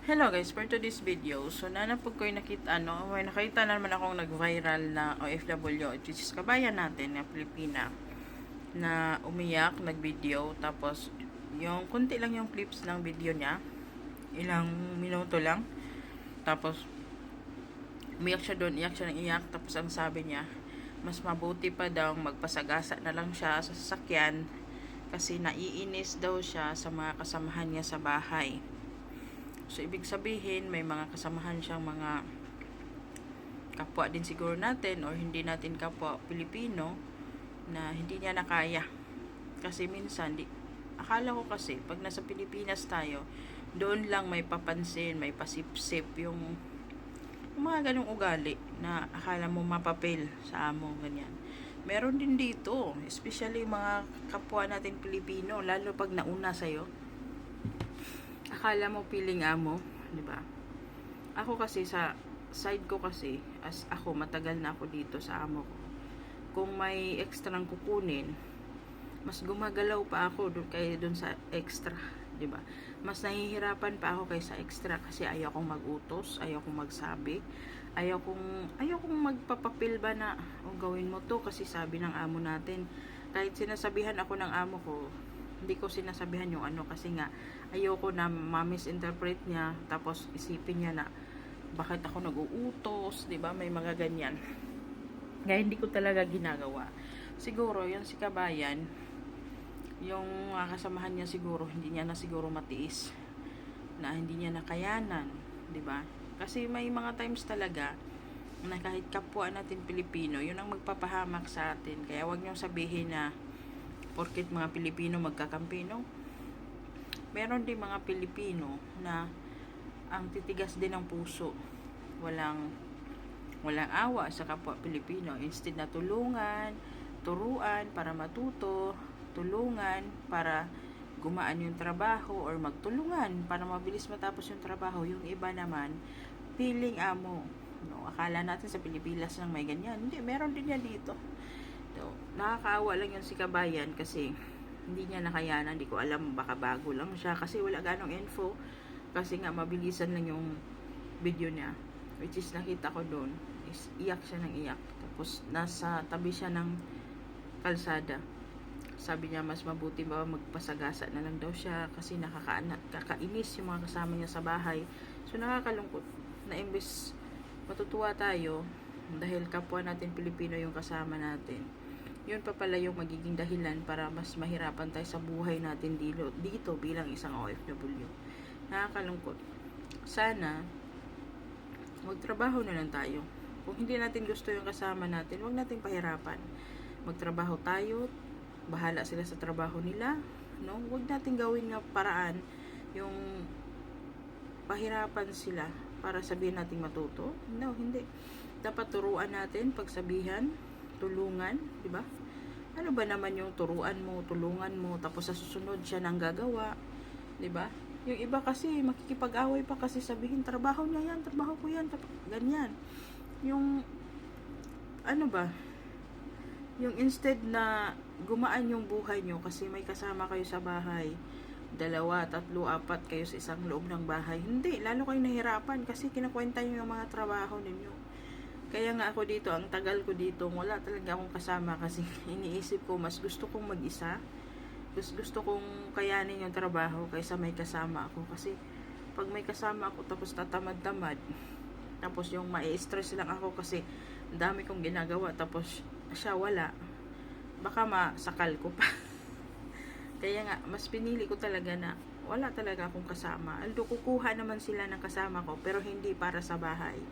Hello guys, for today's video, so nanapag ko yung nakita, ano, may nakita na naman akong nag-viral na OFW, which is kabayan natin na Pilipina, na umiyak, nag-video, tapos yung kunti lang yung clips ng video niya, ilang minuto lang, tapos umiyak siya doon, iyak siya ng iyak, tapos ang sabi niya, mas mabuti pa daw magpasagasa na lang siya sa sasakyan kasi naiinis daw siya sa mga kasamahan niya sa bahay. So, ibig sabihin, may mga kasamahan siyang mga kapwa din siguro natin or hindi natin kapwa Pilipino na hindi niya nakaya. Kasi minsan, di, akala ko kasi, pag nasa Pilipinas tayo, doon lang may papansin, may pasipsip yung, mga ganong ugali na akala mo mapapil sa amo, ganyan. Meron din dito, especially mga kapwa natin Pilipino, lalo pag nauna sa'yo akala mo piling amo, 'di ba? Ako kasi sa side ko kasi as ako matagal na ako dito sa amo ko. Kung may extra kukunin, mas gumagalaw pa ako doon kay doon sa extra, 'di ba? Mas nahihirapan pa ako kaysa extra kasi ayaw kong magutos, ayaw kong magsabi, ayaw kong ayaw kong magpapapil ba na oh, gawin mo to kasi sabi ng amo natin. Kahit sinasabihan ako ng amo ko, hindi ko sinasabihan yung ano kasi nga ayoko na ma-misinterpret niya tapos isipin niya na bakit ako nag-uutos, 'di ba? May mga ganyan. Kaya hindi ko talaga ginagawa. Siguro yung si Kabayan, yung kasamahan niya siguro hindi niya na siguro matiis na hindi niya nakayanan, 'di ba? Kasi may mga times talaga na kahit kapwa natin Pilipino, yun ang magpapahamak sa atin. Kaya wag niyo sabihin na porkit mga Pilipino magkakampi, no? Meron din mga Pilipino na ang titigas din ng puso. Walang walang awa sa kapwa Pilipino. Instead na tulungan, turuan para matuto, tulungan para gumaan yung trabaho or magtulungan para mabilis matapos yung trabaho. Yung iba naman, piling amo. No, akala natin sa Pilipinas lang may ganyan. Hindi, meron din yan dito. So, nakakaawa lang yun si Kabayan kasi hindi niya nakayanan. Hindi ko alam, baka bago lang siya kasi wala ganong info. Kasi nga, mabilisan lang yung video niya. Which is, nakita ko doon, is iyak siya ng iyak. Tapos, nasa tabi siya ng kalsada. Sabi niya, mas mabuti ba magpasagasa na lang daw siya kasi nakakaanat, kakainis yung mga kasama niya sa bahay. So, nakakalungkot na imbes matutuwa tayo dahil kapwa natin Pilipino yung kasama natin yun pa pala yung magiging dahilan para mas mahirapan tayo sa buhay natin dito, dito bilang isang OFW. Nakakalungkot. Sana, magtrabaho na lang tayo. Kung hindi natin gusto yung kasama natin, huwag nating pahirapan. Magtrabaho tayo, bahala sila sa trabaho nila, no? Huwag nating gawin nga paraan yung pahirapan sila para sabihin nating matuto. No, hindi. Dapat turuan natin, pagsabihan, tulungan, di ba? Ano ba naman yung turuan mo, tulungan mo, tapos sa susunod siya nang gagawa, di ba? Yung iba kasi makikipag-away pa kasi sabihin trabaho niya yan, trabaho ko yan, ganyan. Yung ano ba? Yung instead na gumaan yung buhay nyo kasi may kasama kayo sa bahay, dalawa, tatlo, apat kayo sa isang loob ng bahay. Hindi, lalo kayo nahirapan kasi kinakwenta nyo yung mga trabaho ninyo. Kaya nga ako dito, ang tagal ko dito, wala talaga akong kasama kasi iniisip ko, mas gusto kong mag-isa. Mas gusto kong kayanin yung trabaho kaysa may kasama ako. Kasi pag may kasama ako tapos tatamad-tamad, tapos yung mai-stress lang ako kasi dami kong ginagawa tapos siya wala, baka masakal ko pa. Kaya nga, mas pinili ko talaga na wala talaga akong kasama. Although kukuha naman sila ng kasama ko, pero hindi para sa bahay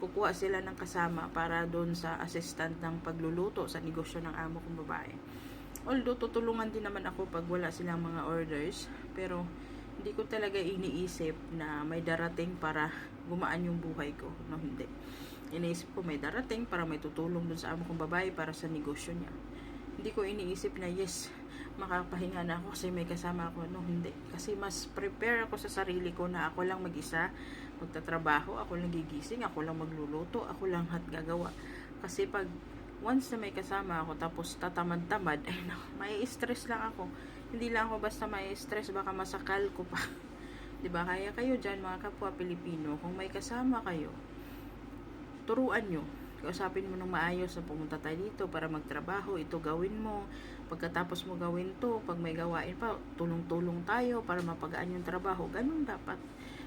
kukuha sila ng kasama para doon sa assistant ng pagluluto sa negosyo ng amo kong babae. Although tutulungan din naman ako pag wala silang mga orders, pero hindi ko talaga iniisip na may darating para gumaan yung buhay ko. No, hindi. Iniisip ko may darating para may tutulong doon sa amo kong babae para sa negosyo niya. Hindi ko iniisip na yes, makapahinga na ako kasi may kasama ako. No, hindi. Kasi mas prepare ako sa sarili ko na ako lang mag-isa, magtatrabaho, ako lang gigising, ako lang magluluto, ako lang hat gagawa. Kasi pag once na may kasama ako tapos tatamad-tamad, ay no, may stress lang ako. Hindi lang ako basta may stress, baka masakal ko pa. 'Di ba? Kaya kayo dyan, mga kapwa Pilipino, kung may kasama kayo, turuan nyo. Kausapin mo ng maayos na pumunta tayo dito para magtrabaho, ito gawin mo. Pagkatapos mo gawin to, pag may gawain pa, tulong-tulong tayo para mapagaan yung trabaho. Ganun dapat.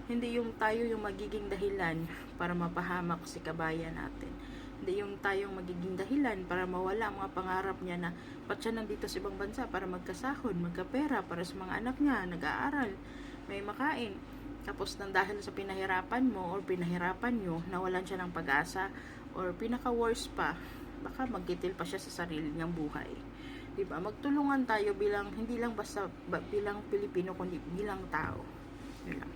Hindi yung tayo yung magiging dahilan para mapahamak si kabayan natin. Hindi yung tayong magiging dahilan para mawala ang mga pangarap niya na ba't siya nandito sa ibang bansa para magkasahod, magkapera para sa mga anak niya, nag-aaral, may makain. Tapos nang dahil sa pinahirapan mo or pinahirapan nyo, nawalan siya ng pag-asa or pinaka-worst pa, baka magkitil pa siya sa sarili niyang buhay. 'Di ba? Magtulungan tayo bilang hindi lang basta ba- bilang Pilipino kundi bilang tao. Yun lang.